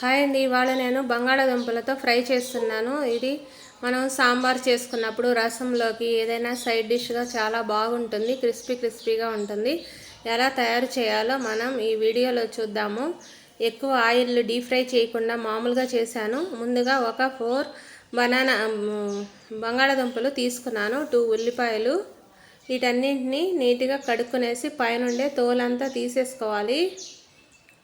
Hi అండి ఇవాళ నేను బంగాళాదుంపలతో ఫ్రై చేస్తున్నాను. ఇది మనం సాంబార్ చేసుకున్నప్పుడు రసంలోకి ఏదైనా సైడ్ డిష్గా చాలా బాగుంటుంది క్రిస్పీ క్రిస్పీగా ఉంటుంది. ఎలా తయారు చేయాలో మనం ఈ వీడియోలో చూద్దాము. ఎక్కువ ఆయిల్ డీప్ ఫ్రై చేయకుండా మామూలుగా చేశాను. ముందుగా ఒక ఫోర్ బనానా బంగాళాదుంపలు తీసుకున్నాను. టూ ఉల్లిపాయలు. వీటన్నింటినీ నీట్గా కడుక్కునేసి పైనుండే తోలంతా తీసేసుకోవాలి.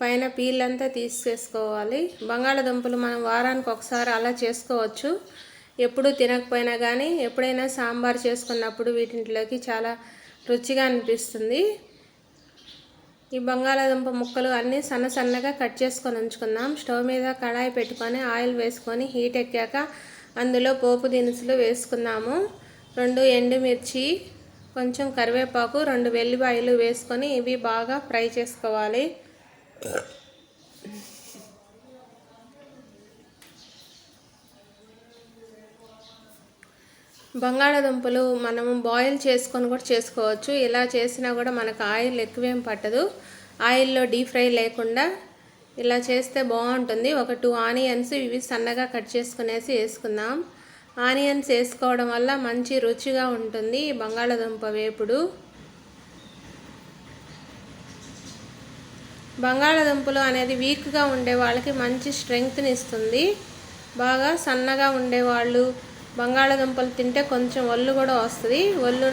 పైన పీళ్ళంతా తీసేసుకోవాలి. బంగాళదుంపలు మనం వారానికి ఒకసారి అలా చేసుకోవచ్చు. ఎప్పుడు తినకపోయినా కానీ ఎప్పుడైనా సాంబార్ చేసుకున్నప్పుడు వీటింట్లోకి చాలా రుచిగా అనిపిస్తుంది. ఈ బంగాళాదుంప ముక్కలు అన్నీ సన్న సన్నగా కట్ చేసుకొని ఉంచుకుందాం. స్టవ్ మీద కడాయి పెట్టుకొని ఆయిల్ వేసుకొని హీట్ ఎక్కాక అందులో పోపు దినుసులు వేసుకుందాము. రెండు ఎండుమిర్చి కొంచెం కరివేపాకు రెండు వెల్లిపాయలు వేసుకొని ఇవి బాగా ఫ్రై చేసుకోవాలి. బంగాళాదుంపలు మనము బాయిల్ చేసుకొని కూడా చేసుకోవచ్చు. ఇలా చేసినా కూడా మనకు ఆయిల్ ఎక్కువేం పట్టదు. ఆయిల్లో డీప్ ఫ్రై లేకుండా ఇలా చేస్తే బాగుంటుంది. ఒక టూ ఆనియన్స్ ఇవి సన్నగా కట్ చేసుకునేసి వేసుకుందాం. ఆనియన్స్ వేసుకోవడం వల్ల మంచి రుచిగా ఉంటుంది బంగాళాదుంప వేపుడు. బంగాళాదుంపలు అనేది వీక్గా ఉండే వాళ్ళకి మంచి స్ట్రెంగ్త్ని ఇస్తుంది బాగా సన్నగా ఉండేవాళ్ళు బంగాళాదుంపలు తింటే కొంచెం ఒళ్ళు కూడా వస్తుంది. ఒళ్ళు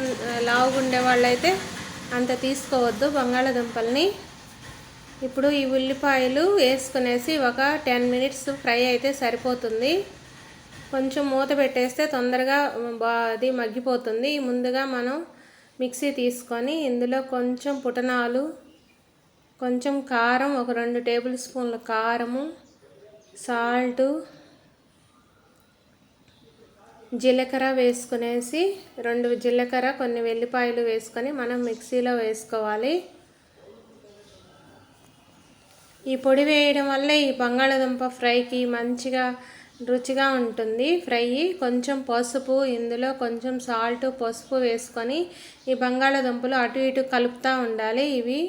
లావుగా ఉండే అయితే అంత తీసుకోవద్దు బంగాళాదుంపల్ని. ఇప్పుడు ఈ ఉల్లిపాయలు వేసుకునేసి ఒక టెన్ మినిట్స్ ఫ్రై అయితే సరిపోతుంది. కొంచెం మూత పెట్టేస్తే తొందరగా అది మగ్గిపోతుంది. ముందుగా మనం మిక్సీ తీసుకొని ఇందులో కొంచెం పుటనాలు కొంచెం కారం ఒక రెండు టేబుల్ స్పూన్ల కారము సాల్టు జీలకర్ర వేసుకునేసి రెండు జీలకర్ర కొన్ని వెల్లిపాయలు వేసుకొని మనం మిక్సీలో వేసుకోవాలి. ఈ పొడి వేయడం వల్ల ఈ బంగాళదుంప ఫ్రైకి మంచిగా రుచిగా ఉంటుంది ఫ్రై. కొంచెం పసుపు ఇందులో కొంచెం సాల్ట్ పసుపు వేసుకొని ఈ బంగాళదుంపలు అటు ఇటు కలుపుతూ ఉండాలి. ఇవి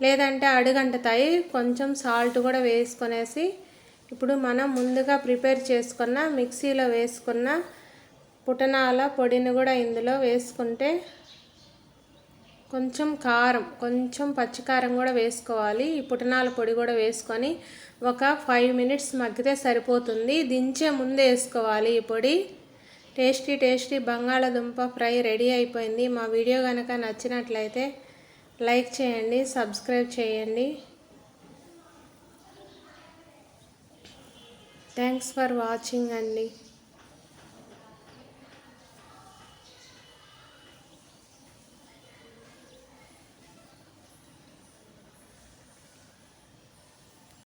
లేదంటే అడుగంటుతాయి. కొంచెం సాల్ట్ కూడా వేసుకొనేసి ఇప్పుడు మనం ముందుగా ప్రిపేర్ చేసుకున్న మిక్సీలో వేసుకున్న పుటనాల పొడిని కూడా ఇందులో వేసుకుంటే కొంచెం కారం కొంచెం పచ్చికారం కూడా వేసుకోవాలి. ఈ పుటనాల పొడి కూడా వేసుకొని ఒక ఫైవ్ మినిట్స్ మగ్గితే సరిపోతుంది. దించే ముందే వేసుకోవాలి ఈ పొడి. టేస్టీ టేస్టీ బంగాళాదుంప ఫ్రై రెడీ అయిపోయింది. మా వీడియో కనుక నచ్చినట్లయితే లైక్ చేయండి సబ్స్క్రైబ్ చేయండి. థ్యాంక్స్ ఫర్ వాచింగ్ అండి.